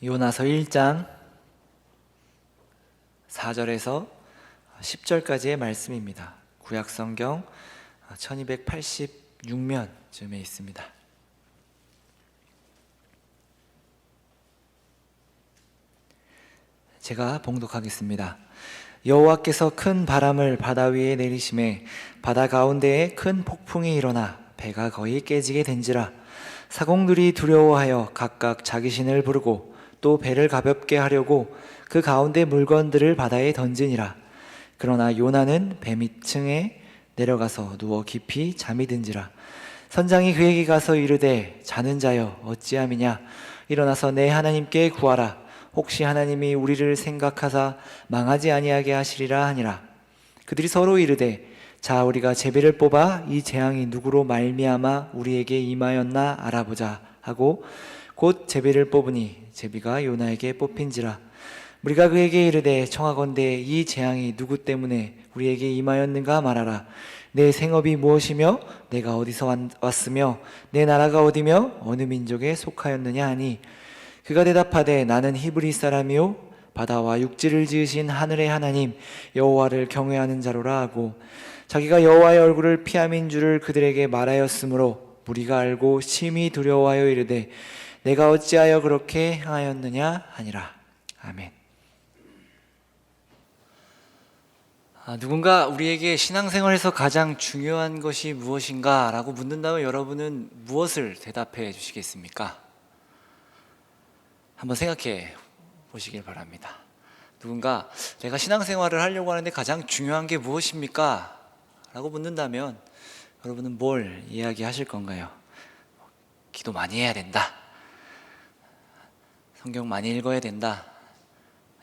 요나서 1장 4절에서 10절까지의 말씀입니다. 구약 성경 1286면쯤에 있습니다. 제가 봉독하겠습니다. 여호와께서 큰 바람을 바다 위에 내리심에 바다 가운데에 큰 폭풍이 일어나 배가 거의 깨지게 된지라 사공들이 두려워하여 각각 자기 신을 부르고 또 배를 가볍게 하려고 그 가운데 물건들을 바다에 던지니라. 그러나 요나는 배 밑층에 내려가서 누워 깊이 잠이 든지라. 선장이 그에게 가서 이르되 자는 자여 어찌함이냐? 일어나서 내 하나님께 구하라. 혹시 하나님이 우리를 생각하사 망하지 아니하게 하시리라 하니라. 그들이 서로 이르되 자 우리가 제비를 뽑아 이 재앙이 누구로 말미암아 우리에게 임하였나 알아보자. 하고 곧 제비를 뽑으니 제비가 요나에게 뽑힌지라. 우리가 그에게 이르되 청하건대 이 재앙이 누구 때문에 우리에게 임하였는가 말하라. 내 생업이 무엇이며 내가 어디서 왔- 왔으며 내 나라가 어디며 어느 민족에 속하였느냐 하니. 그가 대답하되 나는 히브리 사람이요 바다와 육지를 지으신 하늘의 하나님 여호와를 경외하는 자로라 하고 자기가 여호와의 얼굴을 피함인 줄을 그들에게 말하였으므로 무리가 알고 심히 두려워하여 이르되 내가 어찌하여 그렇게 행하였느냐 하니라 아멘. 아, 누군가 우리에게 신앙생활에서 가장 중요한 것이 무엇인가 라고 묻는다면 여러분은 무엇을 대답해 주시겠습니까? 한번 생각해 보시길 바랍니다. 누군가 내가 신앙생활을 하려고 하는데 가장 중요한 게 무엇입니까? 라고 묻는다면 여러분은 뭘 이야기하실 건가요? 기도 많이 해야 된다. 성경 많이 읽어야 된다.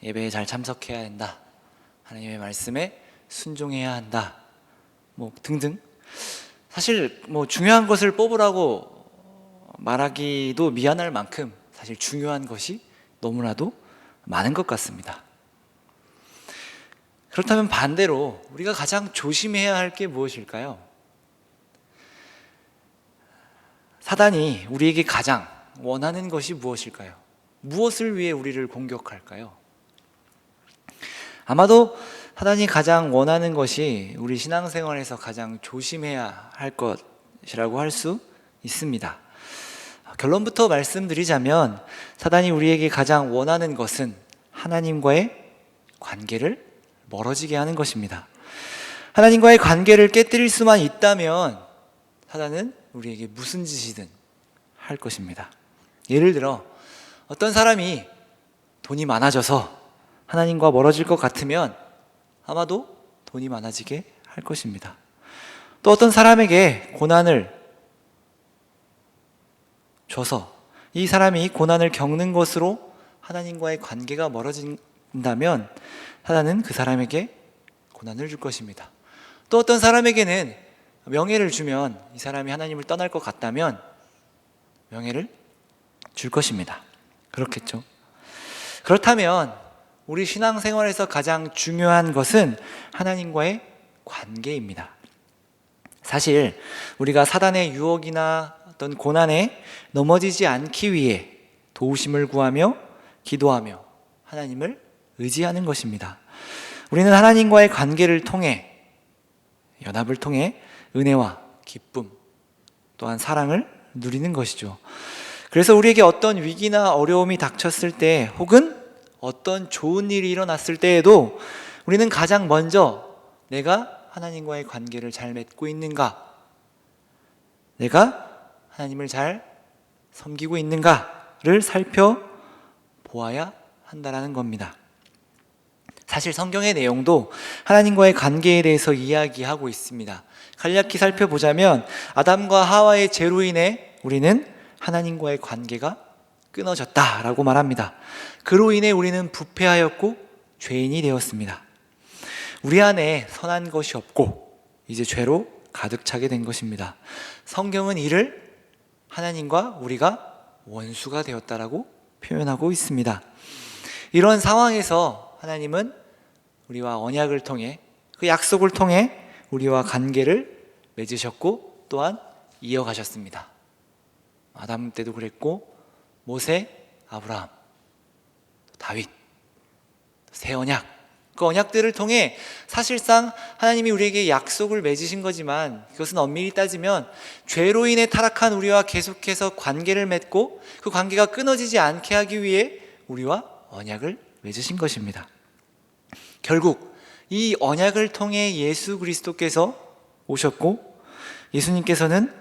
예배에 잘 참석해야 된다. 하나님의 말씀에 순종해야 한다. 뭐 등등. 사실 뭐 중요한 것을 뽑으라고 말하기도 미안할 만큼 사실 중요한 것이 너무나도 많은 것 같습니다. 그렇다면 반대로 우리가 가장 조심해야 할 게 무엇일까요? 사단이 우리에게 가장 원하는 것이 무엇일까요? 무엇을 위해 우리를 공격할까요? 아마도 사단이 가장 원하는 것이 우리 신앙생활에서 가장 조심해야 할 것이라고 할 수 있습니다. 결론부터 말씀드리자면 사단이 우리에게 가장 원하는 것은 하나님과의 관계를 멀어지게 하는 것입니다. 하나님과의 관계를 깨뜨릴 수만 있다면 사단은 우리에게 무슨 짓이든 할 것입니다. 예를 들어 어떤 사람이 돈이 많아져서 하나님과 멀어질 것 같으면 아마도 돈이 많아지게 할 것입니다. 또 어떤 사람에게 고난을 줘서 이 사람이 고난을 겪는 것으로 하나님과의 관계가 멀어진다면 사단은 그 사람에게 고난을 줄 것입니다. 또 어떤 사람에게는 명예를 주면 이 사람이 하나님을 떠날 것 같다면 명예를 줄 것입니다. 그렇겠죠. 그렇다면 우리 신앙생활에서 가장 중요한 것은 하나님과의 관계입니다. 사실 우리가 사단의 유혹이나 어떤 고난에 넘어지지 않기 위해 도우심을 구하며 기도하며 하나님을 의지하는 것입니다. 우리는 하나님과의 관계를 통해 연합을 통해 은혜와 기쁨 또한 사랑을 누리는 것이죠. 그래서 우리에게 어떤 위기나 어려움이 닥쳤을 때 혹은 어떤 좋은 일이 일어났을 때에도 우리는 가장 먼저 내가 하나님과의 관계를 잘 맺고 있는가? 내가 하나님을 잘 섬기고 있는가를 살펴보아야 한다라는 겁니다. 사실 성경의 내용도 하나님과의 관계에 대해서 이야기하고 있습니다. 간략히 살펴보자면 아담과 하와의 죄로 인해 우리는 하나님과의 관계가 끊어졌다라고 말합니다. 그로 인해 우리는 부패하였고 죄인이 되었습니다. 우리 안에 선한 것이 없고 이제 죄로 가득 차게 된 것입니다. 성경은 이를 하나님과 우리가 원수가 되었다라고 표현하고 있습니다. 이런 상황에서 하나님은 우리와 언약을 통해 그 약속을 통해 우리와 관계를 맺으셨고 또한 이어가셨습니다. 아담 때도 그랬고 모세, 아브라함 다윗, 새 언약, 그 언약들을 통해 사실상 하나님이 우리에게 약속을 맺으신 거지만 그것은 엄밀히 따지면 죄로 인해 타락한 우리와 계속해서 관계를 맺고 그 관계가 끊어지지 않게 하기 위해 우리와 언약을 맺으신 것입니다. 결국 이 언약을 통해 예수 그리스도께서 오셨고 예수님께서는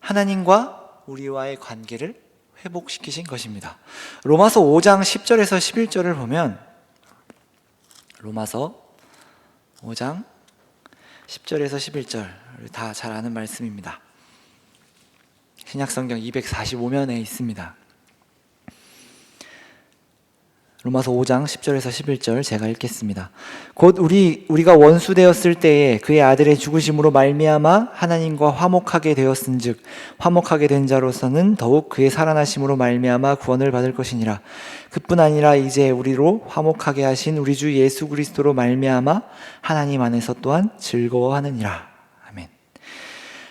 하나님과 우리와의 관계를 회복시키신 것입니다. 로마서 5장 10절에서 11절을 보면 로마서 5장 10절에서 11절 다 잘 아는 말씀입니다. 신약성경 245면에 있습니다. 로마서 5장 10절에서 11절 제가 읽겠습니다. 곧 우리 우리가 원수 되었을 때에 그의 아들의 죽으심으로 말미암아 하나님과 화목하게 되었은즉 화목하게 된 자로서는 더욱 그의 살아나심으로 말미암아 구원을 받을 것이니라. 그뿐 아니라 이제 우리로 화목하게 하신 우리 주 예수 그리스도로 말미암아 하나님 안에서 또한 즐거워하느니라. 아멘.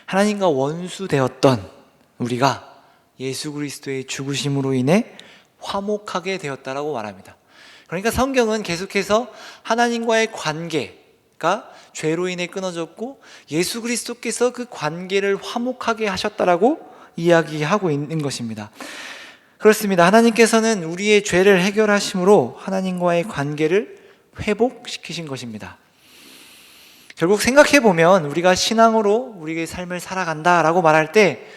하나님과 원수 되었던 우리가 예수 그리스도의 죽으심으로 인해 화목하게 되었다라고 말합니다. 그러니까 성경은 계속해서 하나님과의 관계가 죄로 인해 끊어졌고 예수 그리스도께서 그 관계를 화목하게 하셨다라고 이야기하고 있는 것입니다. 그렇습니다. 하나님께서는 우리의 죄를 해결하심으로 하나님과의 관계를 회복시키신 것입니다. 결국 생각해 보면 우리가 신앙으로 우리의 삶을 살아간다라고 말할 때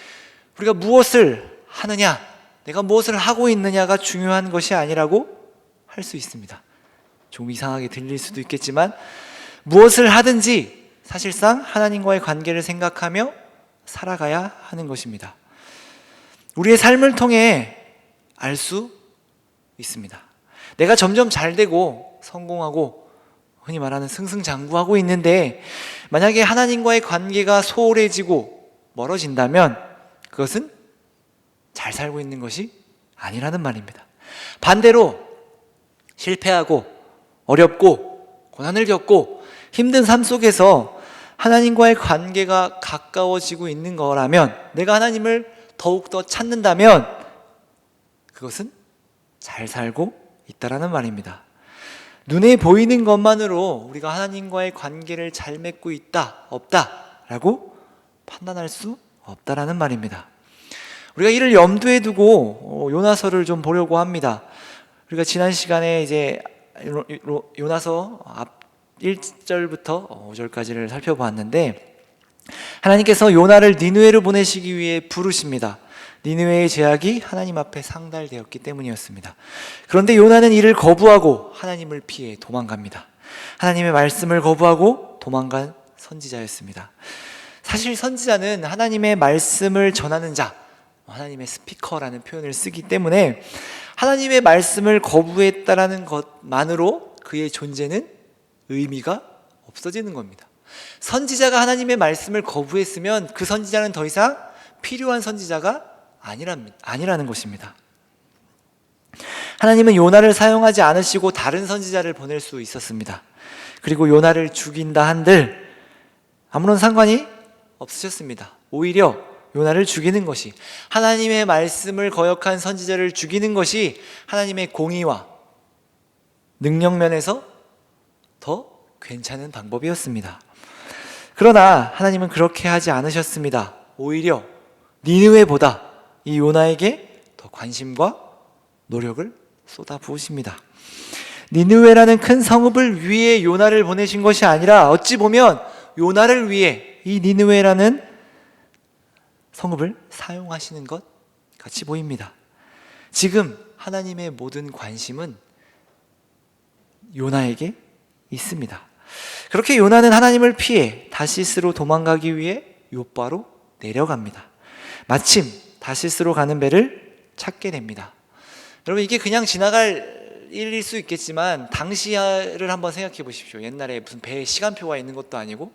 우리가 무엇을 하느냐 내가 무엇을 하고 있느냐가 중요한 것이 아니라고 할 수 있습니다. 좀 이상하게 들릴 수도 있겠지만 무엇을 하든지 사실상 하나님과의 관계를 생각하며 살아가야 하는 것입니다. 우리의 삶을 통해 알 수 있습니다. 내가 점점 잘 되고 성공하고 흔히 말하는 승승장구하고 있는데 만약에 하나님과의 관계가 소홀해지고 멀어진다면 그것은 잘 살고 있는 것이 아니라는 말입니다. 반대로 실패하고 어렵고 고난을 겪고 힘든 삶 속에서 하나님과의 관계가 가까워지고 있는 거라면 내가 하나님을 더욱더 찾는다면 그것은 잘 살고 있다라는 말입니다. 눈에 보이는 것만으로 우리가 하나님과의 관계를 잘 맺고 있다, 없다라고 판단할 수 없다라는 말입니다. 우리가 이를 염두에 두고 어, 요나서를 좀 보려고 합니다. 우리가 지난 시간에 이제 요나서 앞 1절부터 5절까지를 살펴보았는데 하나님께서 요나를 니누에로 보내시기 위해 부르십니다. 니누에의 제약이 하나님 앞에 상달되었기 때문이었습니다. 그런데 요나는 이를 거부하고 하나님을 피해 도망갑니다. 하나님의 말씀을 거부하고 도망간 선지자였습니다. 사실 선지자는 하나님의 말씀을 전하는 자, 하나님의 스피커라는 표현을 쓰기 때문에 하나님의 말씀을 거부했다라는 것만으로 그의 존재는 의미가 없어지는 겁니다. 선지자가 하나님의 말씀을 거부했으면 그 선지자는 더 이상 필요한 선지자가. 아니라는 것입니다. 하나님은 요나를 사용하지 않으시고 다른 선지자를 보낼 수 있었습니다. 그리고 요나를 죽인다 한들 아무런 상관이 없으셨습니다. 오히려 요나를 죽이는 것이 하나님의 말씀을 거역한 선지자를 죽이는 것이 하나님의 공의와 능력 면에서 더 괜찮은 방법이었습니다. 그러나 하나님은 그렇게 하지 않으셨습니다. 오히려 니느웨보다 이 요나에게 더 관심과 노력을 쏟아 부으십니다. 니느웨라는 큰 성읍을 위해 요나를 보내신 것이 아니라 어찌 보면 요나를 위해 이 니느웨라는 성읍을 사용하시는 것 같이 보입니다. 지금 하나님의 모든 관심은 요나에게 있습니다. 그렇게 요나는 하나님을 피해 다시스로 도망가기 위해 요바로 내려갑니다. 마침 다시스로 가는 배를 찾게 됩니다. 여러분 이게 그냥 지나갈 일일 수 있겠지만 당시를 한번 생각해 보십시오. 옛날에 무슨 배에 시간표가 있는 것도 아니고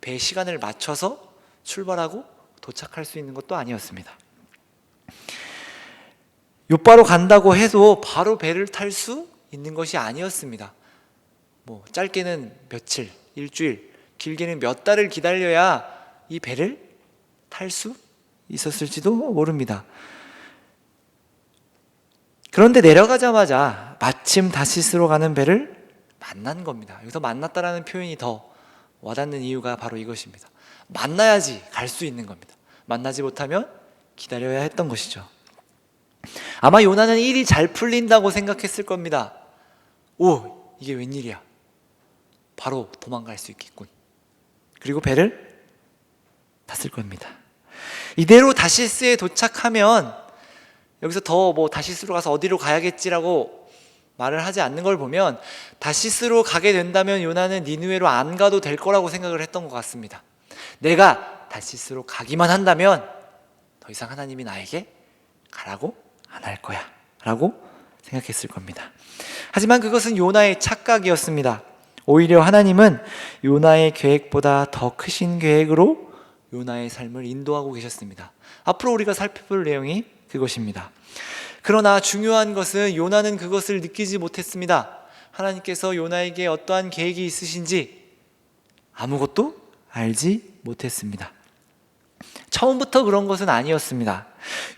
배 시간을 맞춰서 출발하고 도착할 수 있는 것도 아니었습니다. 요바로 간다고 해도 바로 배를 탈 수 있는 것이 아니었습니다. 뭐 짧게는 며칠, 일주일, 길게는 몇 달을 기다려야 이 배를 탈 수 있었을지도 모릅니다. 그런데 내려가자마자 마침 다시스로 가는 배를 만난 겁니다. 여기서 만났다라는 표현이 더 와닿는 이유가 바로 이것입니다. 만나야지 갈 수 있는 겁니다. 만나지 못하면 기다려야 했던 것이죠. 아마 요나는 일이 잘 풀린다고 생각했을 겁니다. 오, 이게 웬일이야. 바로 도망갈 수 있겠군. 그리고 배를 탔을 겁니다. 이대로 다시스에 도착하면 여기서 더 뭐 다시스로 가서 어디로 가야겠지라고 말을 하지 않는 걸 보면 다시스로 가게 된다면 요나는 니누에로 안 가도 될 거라고 생각을 했던 것 같습니다. 내가 다시스로 가기만 한다면 더 이상 하나님이 나에게 가라고 안 할 거야. 라고 생각했을 겁니다. 하지만 그것은 요나의 착각이었습니다. 오히려 하나님은 요나의 계획보다 더 크신 계획으로 요나의 삶을 인도하고 계셨습니다. 앞으로 우리가 살펴볼 내용이 그것입니다. 그러나 중요한 것은 요나는 그것을 느끼지 못했습니다. 하나님께서 요나에게 어떠한 계획이 있으신지 아무것도 알지 못했습니다. 처음부터 그런 것은 아니었습니다.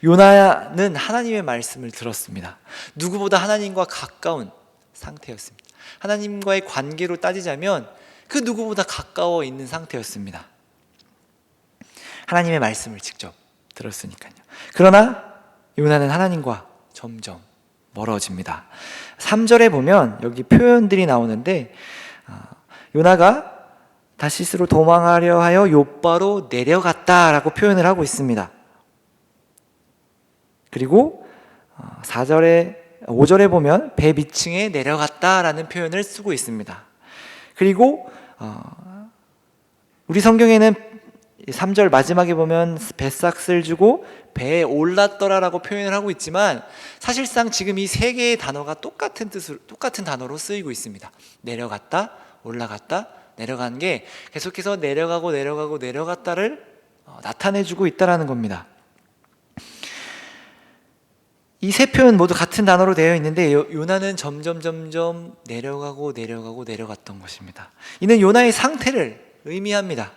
요나는 하나님의 말씀을 들었습니다. 누구보다 하나님과 가까운 상태였습니다. 하나님과의 관계로 따지자면 그 누구보다 가까워 있는 상태였습니다. 하나님의 말씀을 직접 들었으니까요. 그러나 요나는 하나님과 점점 멀어집니다. 3절에 보면 여기 표현들이 나오는데 아, 요나가 다시스로 도망하려 하여 요바로 내려갔다라고 표현을 하고 있습니다. 그리고 4절에 5절에 보면 배 밑층에 내려갔다라는 표현을 쓰고 있습니다. 그리고 어, 우리 성경에는 3절 마지막에 보면 뱃삭스를 주고 배에 올랐더라라고 표현을 하고 있지만 사실상 지금 이 세 개의 단어가 똑같은 뜻으로 똑같은 단어로 쓰이고 있습니다. 내려갔다, 올라갔다, 내려간 게 계속해서 내려가고 내려가고 내려갔다를 어, 나타내주고 있다라는 겁니다. 이 세 표현 모두 같은 단어로 되어 있는데 요- 요나는 점점 점점 내려가고 내려가고 내려갔던 것입니다. 이는 요나의 상태를 의미합니다.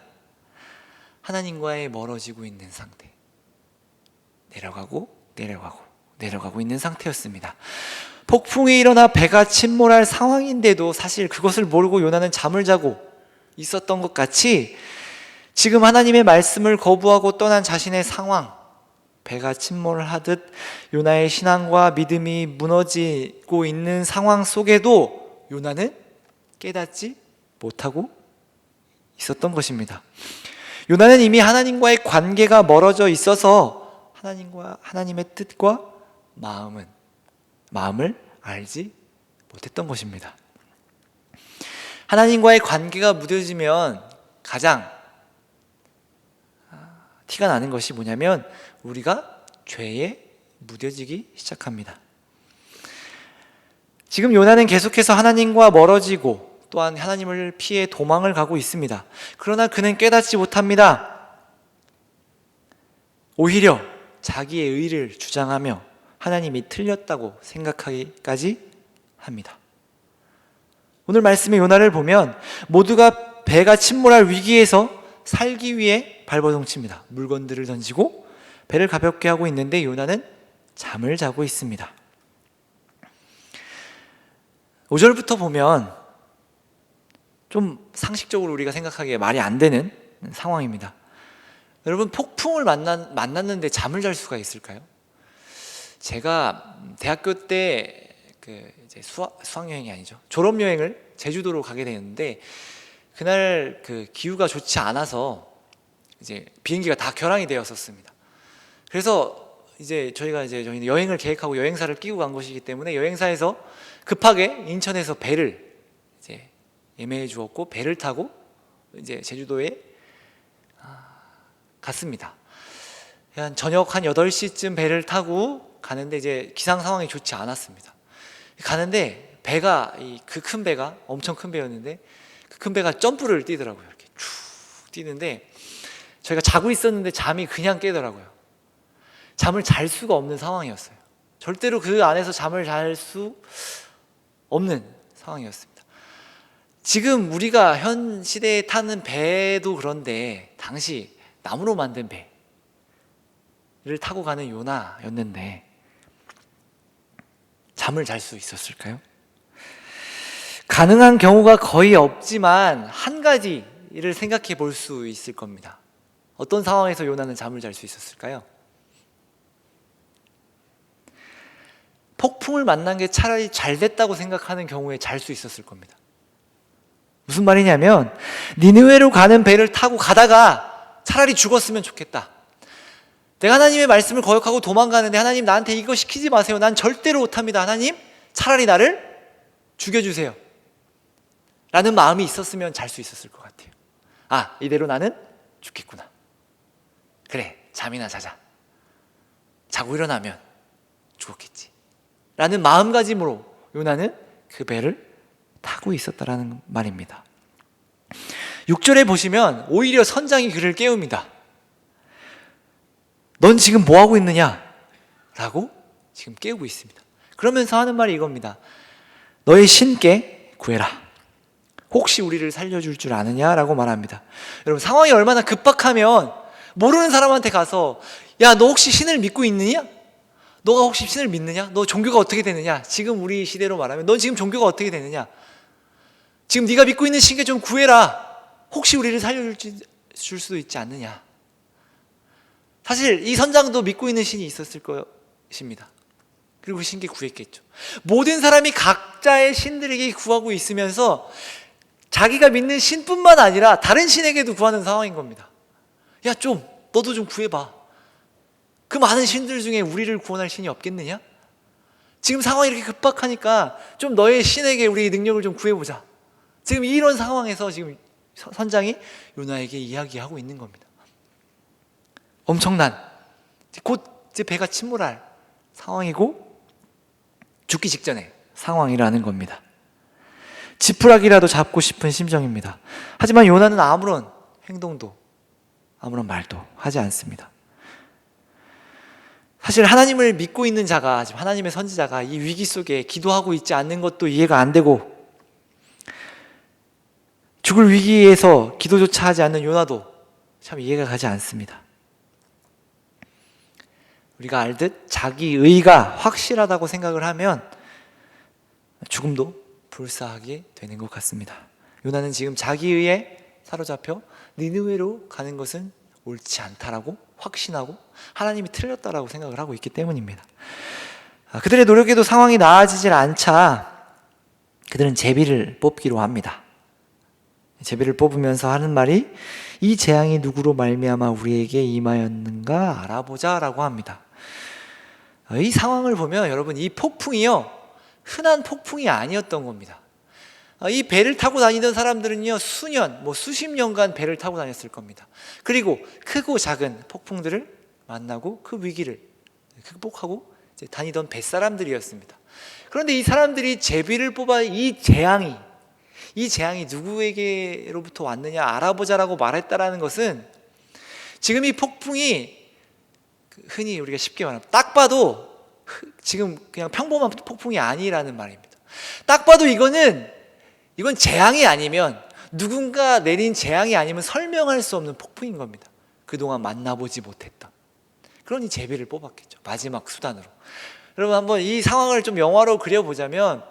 하나님과의 멀어지고 있는 상태. 내려가고 내려가고 내려가고 있는 상태였습니다. 폭풍이 일어나 배가 침몰할 상황인데도 사실 그것을 모르고 요나는 잠을 자고 있었던 것 같이 지금 하나님의 말씀을 거부하고 떠난 자신의 상황, 배가 침몰하듯 요나의 신앙과 믿음이 무너지고 있는 상황 속에도 요나는 깨닫지 못하고 있었던 것입니다. 요나는 이미 하나님과의 관계가 멀어져 있어서 하나님과 하나님의 뜻과 마음은 마음을 알지 못했던 것입니다. 하나님과의 관계가 무뎌지면 가장 아, 티가 나는 것이 뭐냐면 우리가 죄에 무뎌지기 시작합니다. 지금 요나는 계속해서 하나님과 멀어지고 또한 하나님을 피해 도망을 가고 있습니다. 그러나 그는 깨닫지 못합니다. 오히려 자기의 의를 주장하며 하나님이 틀렸다고 생각하기까지 합니다. 오늘 말씀의 요나를 보면 모두가 배가 침몰할 위기에서 살기 위해 발버둥칩니다. 물건들을 던지고 배를 가볍게 하고 있는데 요나는 잠을 자고 있습니다. 5절부터 보면 좀 상식적으로 우리가 생각하기에 말이 안 되는 상황입니다. 여러분 폭풍을 만나, 만났는데 잠을 잘 수가 있을까요? 제가 대학교 때 그 이제 수학, 수학 여행이 아니죠 졸업 여행을 제주도로 가게 되는데 그날 그 기후가 좋지 않아서 이제 비행기가 다 결항이 되었었습니다. 그래서 이제 저희가 이제 저희는 여행을 계획하고 여행사를 끼고 간 것이기 때문에 여행사에서 급하게 인천에서 배를 이제 예매해 주었고 배를 타고 이제 제주도에 아, 갔습니다. 한 저녁 한 8시쯤 배를 타고 가는데 이제 기상 상황이 좋지 않았습니다. 가는데 배가 이그큰 배가 엄청 큰 배였는데 그 큰 배가 점프를 뛰더라고요. 이렇게 쭉 뛰는데 저희가 자고 있었는데 잠이 그냥 깨더라고요. 잠을 잘 수가 없는 상황이었어요. 절대로 그 안에서 잠을 잘 수 없는 상황이었습니다. 지금 우리가 현 시대에 타는 배도 그런데 당시 나무로 만든 배를 타고 가는 요나였는데 잠을 잘 수 있었을까요? 가능한 경우가 거의 없지만 한 가지를 생각해 볼 수 있을 겁니다. 어떤 상황에서 요나는 잠을 잘 수 있었을까요? 폭풍을 만난 게 차라리 잘 됐다고 생각하는 경우에 잘 수 있었을 겁니다. 무슨 말이냐면 니느웨로 가는 배를 타고 가다가 차라리 죽었으면 좋겠다. 내가 하나님의 말씀을 거역하고 도망가는데 하나님 나한테 이거 시키지 마세요. 난 절대로 못합니다. 하나님 차라리 나를 죽여주세요. 라는 마음이 있었으면 잘 수 있었을 것 같아요. 아 이대로 나는 죽겠구나. 그래 잠이나 자자. 자고 일어나면 죽었겠지. 라는 마음가짐으로 요나는 그 배를 타고 있었다라는 말입니다. 6절에 보시면 오히려 선장이 그를 깨웁니다. 넌 지금 뭐 하고 있느냐? 라고 지금 깨우고 있습니다. 그러면서 하는 말이 이겁니다. 너의 신께 구해라. 혹시 우리를 살려줄 줄 아느냐? 라고 말합니다. 여러분, 상황이 얼마나 급박하면 모르는 사람한테 가서 야, 너 혹시 신을 믿고 있느냐? 너가 혹시 신을 믿느냐? 너 종교가 어떻게 되느냐? 지금 우리 시대로 말하면 너 지금 종교가 어떻게 되느냐? 지금 네가 믿고 있는 신께 좀 구해라. 혹시 우리를 살려줄 줄 수도 있지 않느냐? 사실 이 선장도 믿고 있는 신이 있었을 것입니다. 그리고 그 신께 구했겠죠. 모든 사람이 각자의 신들에게 구하고 있으면서 자기가 믿는 신뿐만 아니라 다른 신에게도 구하는 상황인 겁니다. 야, 좀, 너도 좀 구해봐. 그 많은 신들 중에 우리를 구원할 신이 없겠느냐? 지금 상황이 이렇게 급박하니까 좀 너의 신에게 우리 능력을 좀 구해보자. 지금 이런 상황에서 지금 선장이 요나에게 이야기하고 있는 겁니다. 엄청난 곧 이제 배가 침몰할 상황이고 죽기 직전의 상황이라는 겁니다. 지푸라기라도 잡고 싶은 심정입니다. 하지만 요나는 아무런 행동도 아무런 말도 하지 않습니다. 사실 하나님을 믿고 있는 자가 지금 하나님의 선지자가 이 위기 속에 기도하고 있지 않는 것도 이해가 안 되고 죽을 위기에서 기도조차 하지 않는 요나도 참 이해가 가지 않습니다. 우리가 알듯 자기 의가 확실하다고 생각을 하면 죽음도 불사하게 되는 것 같습니다. 요나는 지금 자기 의에 사로잡혀 니느웨로 가는 것은 옳지 않다라고 확신하고 하나님이 틀렸다라고 생각을 하고 있기 때문입니다. 아, 그들의 노력에도 상황이 나아지질 않자 그들은 제비를 뽑기로 합니다. 제비를 뽑으면서 하는 말이 이 재앙이 누구로 말미암아 우리에게 임하였는가 알아보자라고 합니다. 아, 이 상황을 보면 여러분 이 폭풍이요 흔한 폭풍이 아니었던 겁니다. 아, 이 배를 타고 다니던 사람들은요 수년, 뭐 수십 년간 배를 타고 다녔을 겁니다. 그리고 크고 작은 폭풍들을 만나고 그 위기를 극복하고 다니던 뱃사람들이었습니다. 그런데 이 사람들이 제비를 뽑아 이 재앙이 이 재앙이 누구에게로부터 왔느냐 알아보자라고 말했다라는 것은 지금 이 폭풍이 흔히 우리가 쉽게 말하면 딱 봐도 지금 그냥 평범한 폭풍이 아니라는 말입니다. 딱 봐도 이거는 이건 재앙이 아니면 누군가 내린 재앙이 아니면 설명할 수 없는 폭풍인 겁니다. 그동안 만나보지 못했던. 그러니 제비를 뽑았겠죠. 마지막 수단으로. 여러분 한번 이 상황을 좀 영화로 그려보자면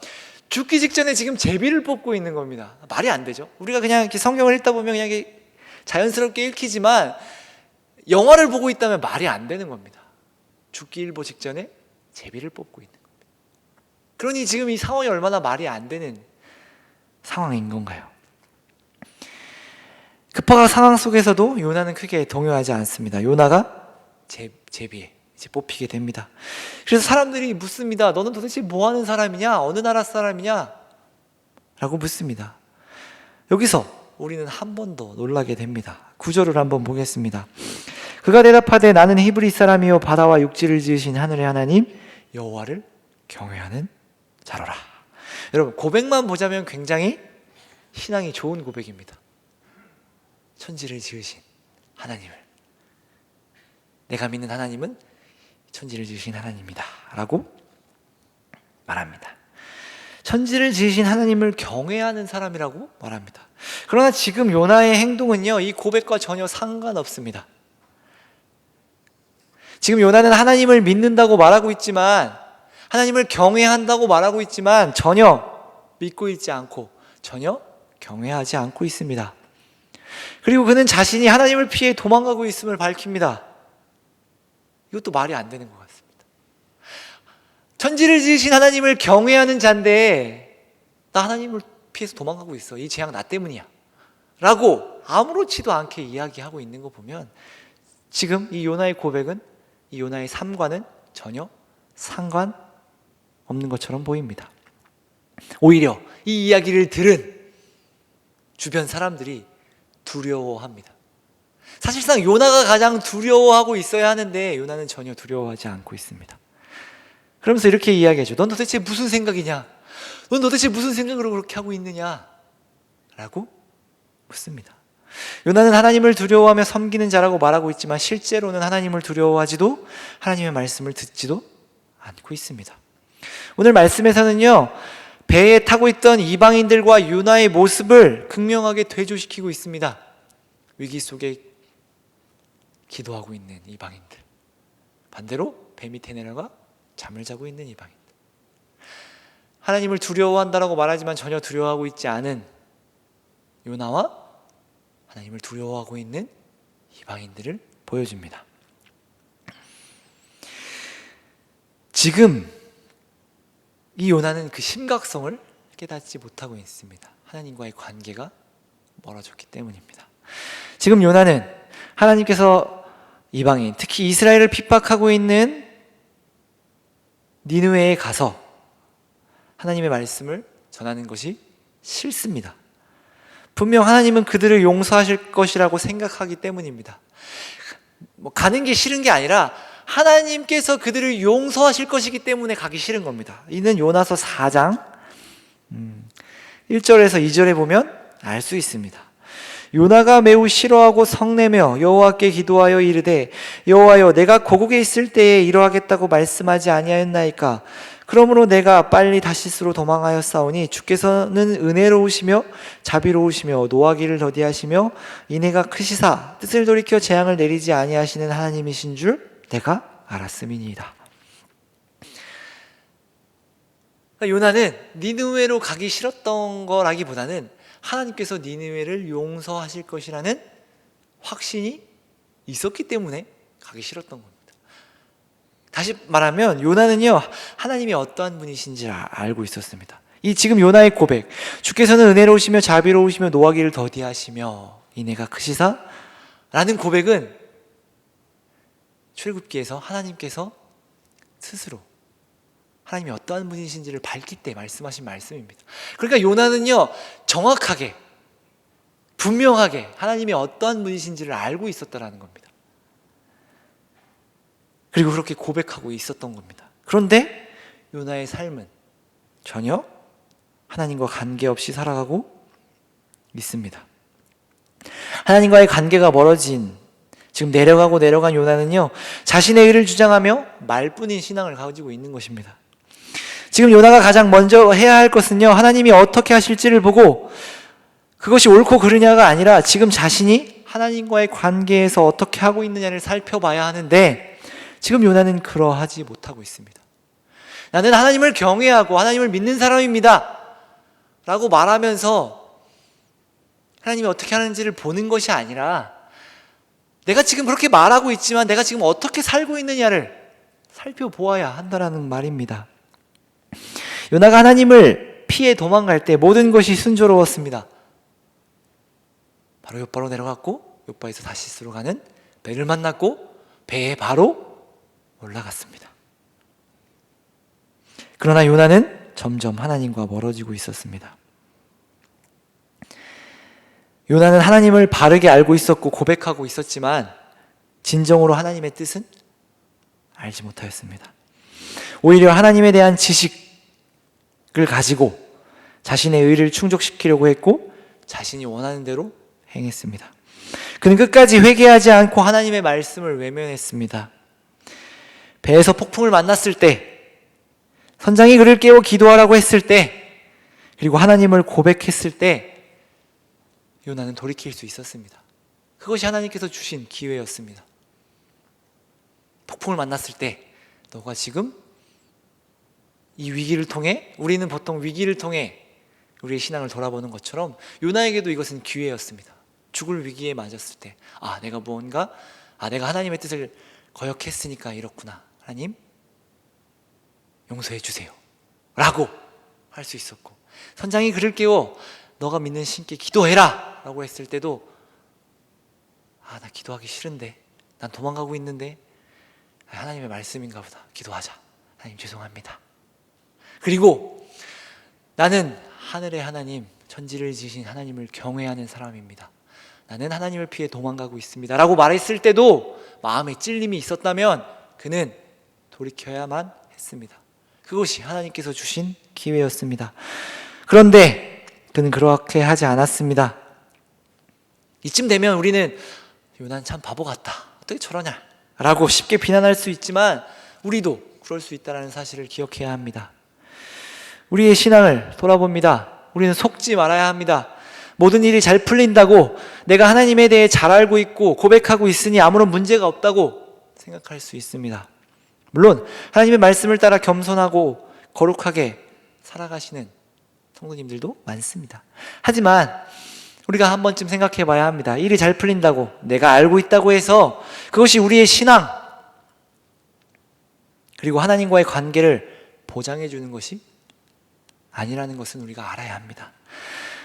죽기 직전에 지금 제비를 뽑고 있는 겁니다. 말이 안 되죠. 우리가 그냥 이렇게 성경을 읽다 보면 그냥 자연스럽게 읽히지만 영화를 보고 있다면 말이 안 되는 겁니다. 죽기 일보 직전에 제비를 뽑고 있는 겁니다. 그러니 지금 이 상황이 얼마나 말이 안 되는 상황인 건가요? 급박한 상황 속에서도 요나는 크게 동요하지 않습니다. 요나가 제, 제비에 이제 뽑히게 됩니다. 그래서 사람들이 묻습니다. 너는 도대체 뭐 하는 사람이냐? 어느 나라 사람이냐? 라고 묻습니다. 여기서 우리는 한 번 더 놀라게 됩니다. 구절을 한번 보겠습니다. 그가 대답하되 나는 히브리 사람이요 바다와 육지를 지으신 하늘의 하나님 여호와를 경외하는 자로라. 여러분 고백만 보자면 굉장히 신앙이 좋은 고백입니다. 천지를 지으신 하나님을 내가 믿는 하나님은 천지를 지으신 하나님이다 라고 말합니다. 천지를 지으신 하나님을 경외하는 사람이라고 말합니다. 그러나 지금 요나의 행동은요, 이 고백과 전혀 상관없습니다. 지금 요나는 하나님을 믿는다고 말하고 있지만 하나님을 경외한다고 말하고 있지만 전혀 믿고 있지 않고 전혀 경외하지 않고 있습니다. 그리고 그는 자신이 하나님을 피해 도망가고 있음을 밝힙니다. 이것도 말이 안 되는 것 같습니다. 천지를 지으신 하나님을 경외하는 자인데 나 하나님을 피해서 도망가고 있어. 이 재앙 나 때문이야. 라고 아무렇지도 않게 이야기하고 있는 거 보면 지금 이 요나의 고백은 이 요나의 삶과는 전혀 상관 없는 것처럼 보입니다. 오히려 이 이야기를 들은 주변 사람들이 두려워합니다. 사실상 요나가 가장 두려워하고 있어야 하는데 요나는 전혀 두려워하지 않고 있습니다. 그러면서 이렇게 이야기하죠. 넌 도대체 무슨 생각이냐? 넌 도대체 무슨 생각으로 그렇게 하고 있느냐? 라고 묻습니다. 요나는 하나님을 두려워하며 섬기는 자라고 말하고 있지만 실제로는 하나님을 두려워하지도 하나님의 말씀을 듣지도 않고 있습니다. 오늘 말씀에서는요, 배에 타고 있던 이방인들과 유나의 모습을 극명하게 되조시키고 있습니다. 위기 속에 기도하고 있는 이방인들. 반대로 배 밑에 내려가 잠을 자고 있는 이방인들. 하나님을 두려워한다라고 말하지만 전혀 두려워하고 있지 않은 요나와 하나님을 두려워하고 있는 이방인들을 보여줍니다. 지금 이 요나는 그 심각성을 깨닫지 못하고 있습니다. 하나님과의 관계가 멀어졌기 때문입니다. 지금 요나는 하나님께서 이방인, 특히 이스라엘을 핍박하고 있는 니누에에 가서 하나님의 말씀을 전하는 것이 싫습니다. 분명 하나님은 그들을 용서하실 것이라고 생각하기 때문입니다. 뭐 가는 게 싫은 게 아니라 하나님께서 그들을 용서하실 것이기 때문에 가기 싫은 겁니다. 이는 요나서 4장 1절에서 2절에 보면 알 수 있습니다. 요나가 매우 싫어하고 성내며 여호와께 기도하여 이르되 여호와여 내가 고국에 있을 때에 이러하겠다고 말씀하지 아니하였나이까 그러므로 내가 빨리 다시스로 도망하여 싸우니 주께서는 은혜로우시며 자비로우시며 노하기를 더디하시며 이내가 크시사 뜻을 돌이켜 재앙을 내리지 아니하시는 하나님이신 줄 내가 알았음이니이다. 그러니까 요나는 니느웨로 가기 싫었던 거라기보다는 하나님께서 니느웨를 용서하실 것이라는 확신이 있었기 때문에 가기 싫었던 겁니다. 다시 말하면 요나는요 하나님이 어떠한 분이신지 알고 있었습니다. 이 지금 요나의 고백 주께서는 은혜로우시며 자비로우시며 노하기를 더디하시며 이내가 크시사 라는 고백은 출굽기에서 하나님께서 스스로 하나님이 어떠한 분이신지를 밝힐 때 말씀하신 말씀입니다. 그러니까 요나는요 정확하게 분명하게 하나님이 어떠한 분이신지를 알고 있었다라는 겁니다. 그리고 그렇게 고백하고 있었던 겁니다. 그런데 요나의 삶은 전혀 하나님과 관계없이 살아가고 있습니다. 하나님과의 관계가 멀어진 지금 내려가고 내려간 요나는요 자신의 의를 주장하며 말뿐인 신앙을 가지고 있는 것입니다. 지금 요나가 가장 먼저 해야 할 것은요 하나님이 어떻게 하실지를 보고 그것이 옳고 그르냐가 아니라 지금 자신이 하나님과의 관계에서 어떻게 하고 있느냐를 살펴봐야 하는데 지금 요나는 그러하지 못하고 있습니다. 나는 하나님을 경외하고 하나님을 믿는 사람입니다. 라고 말하면서 하나님이 어떻게 하는지를 보는 것이 아니라 내가 지금 그렇게 말하고 있지만 내가 지금 어떻게 살고 있느냐를 살펴보아야 한다라는 말입니다. 요나가 하나님을 피해 도망갈 때 모든 것이 순조로웠습니다. 바로 요바로 내려갔고 요바에서 다시스로 가는 배를 만났고 배에 바로 올라갔습니다. 그러나 요나는 점점 하나님과 멀어지고 있었습니다. 요나는 하나님을 바르게 알고 있었고 고백하고 있었지만 진정으로 하나님의 뜻은 알지 못하였습니다. 오히려 하나님에 대한 지식을 가지고 자신의 의를 충족시키려고 했고 자신이 원하는 대로 행했습니다. 그는 끝까지 회개하지 않고 하나님의 말씀을 외면했습니다. 배에서 폭풍을 만났을 때, 선장이 그를 깨워 기도하라고 했을 때, 그리고 하나님을 고백했을 때, 요나는 돌이킬 수 있었습니다. 그것이 하나님께서 주신 기회였습니다. 폭풍을 만났을 때, 너가 지금 이 위기를 통해 우리는 보통 위기를 통해 우리의 신앙을 돌아보는 것처럼 요나에게도 이것은 기회였습니다. 죽을 위기에 맞았을 때, 아, 내가 무언가, 아, 내가 하나님의 뜻을 거역했으니까 이렇구나. 하나님, 용서해 주세요. 라고 할 수 있었고, 선장이 그를 깨워, 너가 믿는 신께 기도해라! 라고 했을 때도, 아, 나 기도하기 싫은데, 난 도망가고 있는데, 아, 하나님의 말씀인가 보다. 기도하자. 하나님 죄송합니다. 그리고 나는 하늘의 하나님, 천지를 지신 하나님을 경외하는 사람입니다. 나는 하나님을 피해 도망가고 있습니다. 라고 말했을 때도 마음에 찔림이 있었다면 그는 돌이켜야만 했습니다. 그것이 하나님께서 주신 기회였습니다. 그런데 그는 그렇게 하지 않았습니다. 이쯤 되면 우리는 요난 참 바보 같다. 어떻게 저러냐? 라고 쉽게 비난할 수 있지만 우리도 그럴 수 있다는 사실을 기억해야 합니다. 우리의 신앙을 돌아봅니다. 우리는 속지 말아야 합니다. 모든 일이 잘 풀린다고 내가 하나님에 대해 잘 알고 있고 고백하고 있으니 아무런 문제가 없다고 생각할 수 있습니다. 물론 하나님의 말씀을 따라 겸손하고 거룩하게 살아가시는 성도님들도 많습니다. 하지만 우리가 한 번쯤 생각해 봐야 합니다. 일이 잘 풀린다고 내가 알고 있다고 해서 그것이 우리의 신앙 그리고 하나님과의 관계를 보장해 주는 것이 아니라는 것은 우리가 알아야 합니다.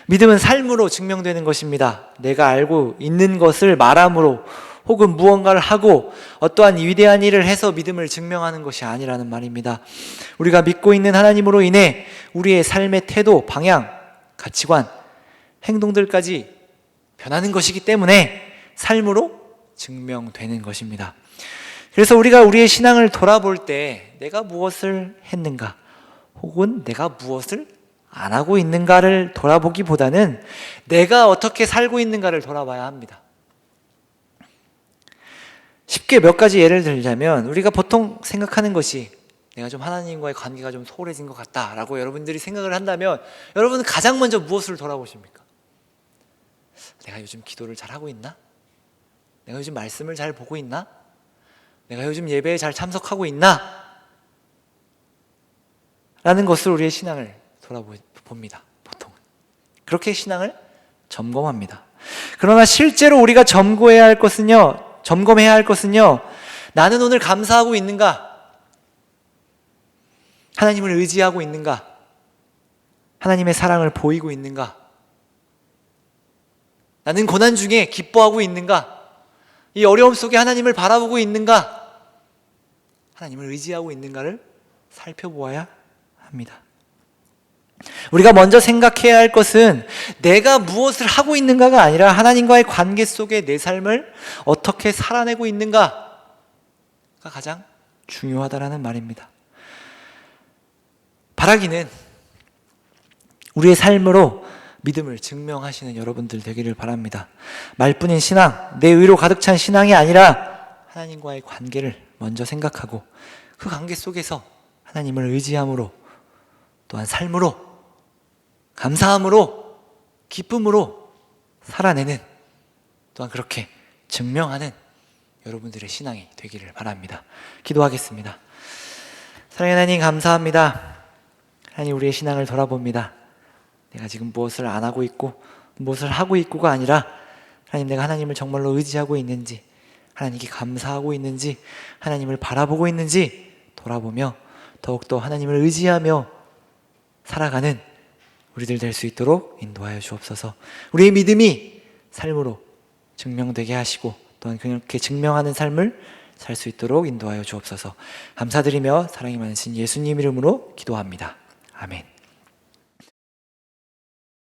믿음은 삶으로 증명되는 것입니다. 내가 알고 있는 것을 말함으로 혹은 무언가를 하고 어떠한 위대한 일을 해서 믿음을 증명하는 것이 아니라는 말입니다. 우리가 믿고 있는 하나님으로 인해 우리의 삶의 태도, 방향, 가치관, 행동들까지 변하는 것이기 때문에 삶으로 증명되는 것입니다. 그래서 우리가 우리의 신앙을 돌아볼 때 내가 무엇을 했는가 혹은 내가 무엇을 안 하고 있는가를 돌아보기보다는 내가 어떻게 살고 있는가를 돌아봐야 합니다. 쉽게 몇 가지 예를 들자면 우리가 보통 생각하는 것이 내가 좀 하나님과의 관계가 좀 소홀해진 것 같다라고 여러분들이 생각을 한다면 여러분은 가장 먼저 무엇을 돌아보십니까? 내가 요즘 기도를 잘 하고 있나? 내가 요즘 말씀을 잘 보고 있나? 내가 요즘 예배에 잘 참석하고 있나? 라는 것을 우리의 신앙을 돌아봅니다. 보통 그렇게 신앙을 점검합니다. 그러나 실제로 우리가 점검해야 할 것은요. 점검해야 할 것은요. 나는 오늘 감사하고 있는가? 하나님을 의지하고 있는가? 하나님의 사랑을 보이고 있는가? 나는 고난 중에 기뻐하고 있는가? 이 어려움 속에 하나님을 바라보고 있는가? 하나님을 의지하고 있는가를 살펴보아야 합니다. 우리가 먼저 생각해야 할 것은 내가 무엇을 하고 있는가가 아니라 하나님과의 관계 속에 내 삶을 어떻게 살아내고 있는가가 가장 중요하다라는 말입니다. 바라기는 우리의 삶으로 믿음을 증명하시는 여러분들 되기를 바랍니다. 말뿐인 신앙, 내 의로 가득 찬 신앙이 아니라 하나님과의 관계를 먼저 생각하고 그 관계 속에서 하나님을 의지함으로 또한 삶으로 감사함으로 기쁨으로 살아내는 또한 그렇게 증명하는 여러분들의 신앙이 되기를 바랍니다. 기도하겠습니다. 사랑의 하나님 감사합니다. 하나님 우리의 신앙을 돌아봅니다. 내가 지금 무엇을 안 하고 있고 무엇을 하고 있고가 아니라 하나님 내가 하나님을 정말로 의지하고 있는지 하나님께 감사하고 있는지 하나님을 바라보고 있는지 돌아보며 더욱더 하나님을 의지하며 살아가는 우리들 될 수 있도록 인도하여 주옵소서. 우리의 믿음이 삶으로 증명되게 하시고 또한 그렇게 증명하는 삶을 살 수 있도록 인도하여 주옵소서. 감사드리며 사랑이 많으신 예수님 이름으로 기도합니다. 아멘.